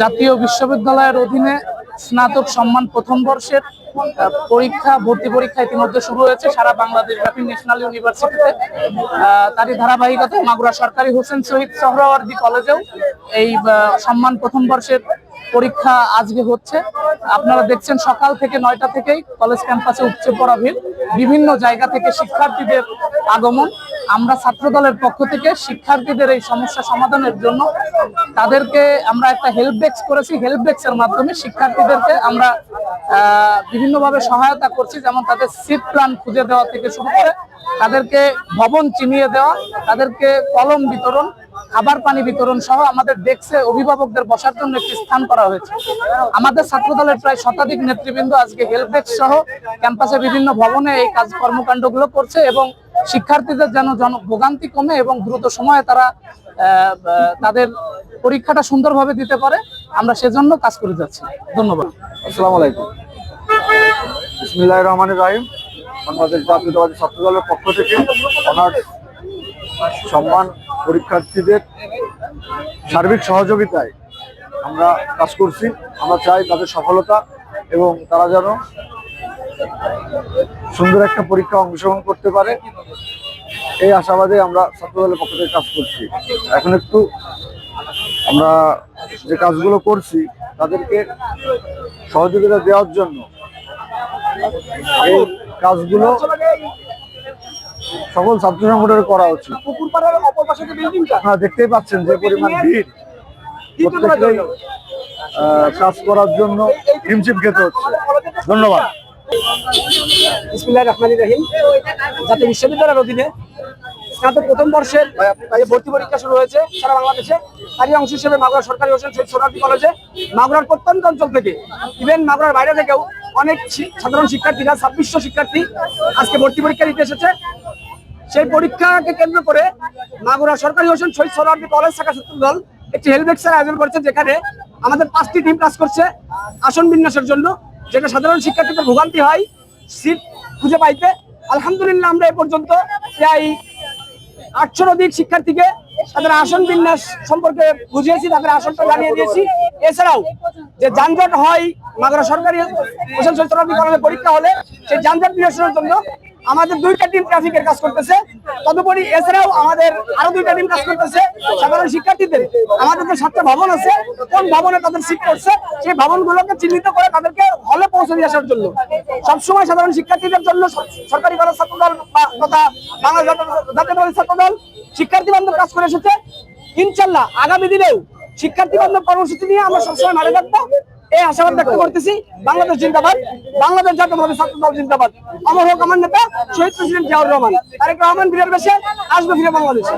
জাতীয় বিশ্ববিদ্যালয়ের অধীনে স্নাতক সম্মান প্রথম বর্ষের পরীক্ষা, ভর্তি পরীক্ষা ইতিমধ্যে শুরু হয়েছে সারা বাংলাদেশ ব্যাপী ন্যাশনাল ইউনিভার্সিটিতে। তারই ধারাবাহিকতায় মাগুরা সরকারি হোসেন শহীদ সোহরাওয়ার্দী কলেজেও এই সম্মান প্রথম বর্ষের পরীক্ষা আজকে হচ্ছে। আপনারা দেখছেন সকাল থেকে নয়টা থেকেই কলেজ ক্যাম্পাসে উপচে পড়া ভিড়। বিভিন্ন জায়গা থেকে শিক্ষার্থীদের আগমন। আমরা ছাত্র দলের পক্ষ থেকে শিক্ষার্থীদের এই সমস্যা সমাধানের জন্য তাদেরকে আমরা একটা হেল্প ডেস্ক করেছি। হেল্প ডেস্কের মাধ্যমে শিক্ষার্থীদেরকে আমরা বিভিন্নভাবে সহায়তা করছি, যেমন তাদের সিট প্ল্যান খুঁজে দেওয়া থেকে শুরু করে তাদেরকে ভবন চিনিয়ে দেওয়া, তাদেরকে কলম বিতরণ, খাবার পানি বিতরণ সহ আমাদের ডেস্কে অভিভাবকদের বসার জন্য একটি স্থান করা হয়েছে। আমাদের ছাত্র দলের প্রায় শতাধিক নেতৃবৃন্দ আজকে হেল্প ডেস্ক সহ ক্যাম্পাসে বিভিন্ন ভবনে এই কাজ কর্মকাণ্ডগুলো করছে এবং শিক্ষার্থীদের যেন জন ভোগান্তি কমে এবং দ্রুত সময়ে তারা তাদের পরীক্ষাটা সুন্দরভাবে দিতে পারে, আমরা সেজন্য কাজ করে যাচ্ছি। ধন্যবাদ। আসসালামু আলাইকুম। বিসমিল্লাহ রহমান রাহিম। বাংলাদেশ জাতীয়তাবাদী ছাত্র দলের পক্ষ থেকে অনার্স সম্মান পরীক্ষার্থীদের সার্বিক সহযোগিতায় আমরা কাজ করছি। আমরা চাই তাদের সফলতা এবং তারা যেন সুন্দর একটা পরীক্ষা অংশগ্রহণ করতে পারে। এই আশাবাদে আমরা ছাত্র দলের পক্ষ থেকে কাজ করছি। এখন একটু আমরা যে কাজগুলো করছি তাদেরকে সহযোগিতা দেওয়ার জন্য এই কাজগুলো সকল ছাত্র সংগঠনের করা উচিত। আপনারা দেখতেই পাচ্ছেন যে পরিমাণ ভিড়। কাজ করার জন্য হিমশিম খেতে হচ্ছে। ধন্যবাদ। বিসমিল্লাহ রহমান রহিম। জাতীয় বিশ্ববিদ্যালয়ের অধীনে স্নাতক প্রথম বর্ষের ভর্তি পরীক্ষা শুরু হয়েছে সারা বাংলাদেশে। তারই অংশ হিসেবে মাগুরা সরকারি হোসেন শহীদ সোনারী কলেজে, মাগুরার প্রত্যন্ত অঞ্চল থেকে ইভেন মাগুরার বাইরে থেকেও অনেক সাধারণ শিক্ষার্থীরা, ছাব্বিশশো শিক্ষার্থী আজকে ভর্তি পরীক্ষা দিতে এসেছে। সেই পরীক্ষাকে কেন্দ্র করে মাগুরা সরকারি হোসেন শহীদ সোনারী কলেজ শাখা ছাত্র দল একটি হেলমেক্সের আয়োজন করেছে, যেখানে আমাদের পাঁচটি টিম কাজ করছে আসন বিন্যাসের জন্য। যেটা সাধারণ শিক্ষার্থীদের ভোগান্তি হয়, সিট খুঁজে পাইতে। আলহামদুলিল্লাহ আমরা এ পর্যন্ত প্রায় আটশো অধিক শিক্ষার্থীকে তাদের আসন বিন্যাস সম্পর্কে বুঝিয়েছি, তাদের আসনটা জানিয়ে দিয়েছি। এছাড়াও যে যানজট হয় মাগরা সরকারি পরীক্ষা হলে সেই যানজট নিরসনের জন্য আমাদের দুইটা টিম ট্রাফিকের কাজ করতেছে। তদুপরি এছাড়াও আমাদের আরও দুইটা টিম কাজ করতেছে, সাধারণ শিক্ষার্থীদের। আমাদের যে সাতটা ভবন আছে, কোন ভবনে তাদের সিট করছে সেই ভবনগুলোকে চিহ্নিত করে তাদেরকে হলে পৌঁছে দিয়ে আসার জন্য। সবসময় সাধারণ শিক্ষার্থীদের জন্য সরকারি কলেজ ছাত্র দল তথা বাংলাদেশ জাতীয়- জাতীয়তাবাদী ছাত্র দল শিক্ষার্থী বান্ধব কাজ করে এসেছে। ইনশাল্লাহ আগামী দিনেও শিক্ষার্থী বান্ধব কর্মসূচি নিয়ে আমরা সবসময় মাঠে থাকব। এই আশাবাদ ব্যক্ত করতেছি, বাংলাদেশ জিন্দাবাদ, বাংলাদেশ জাতীয়তাবাদী ছাত্র দল জিন্দাবাদ। আমার হোক আমার নেতা শহীদ প্রেসিডেন্ট জিয়াউর রহমান। তারেক রহমান বীরের বেশে আসবে ফিরে বাংলাদেশে।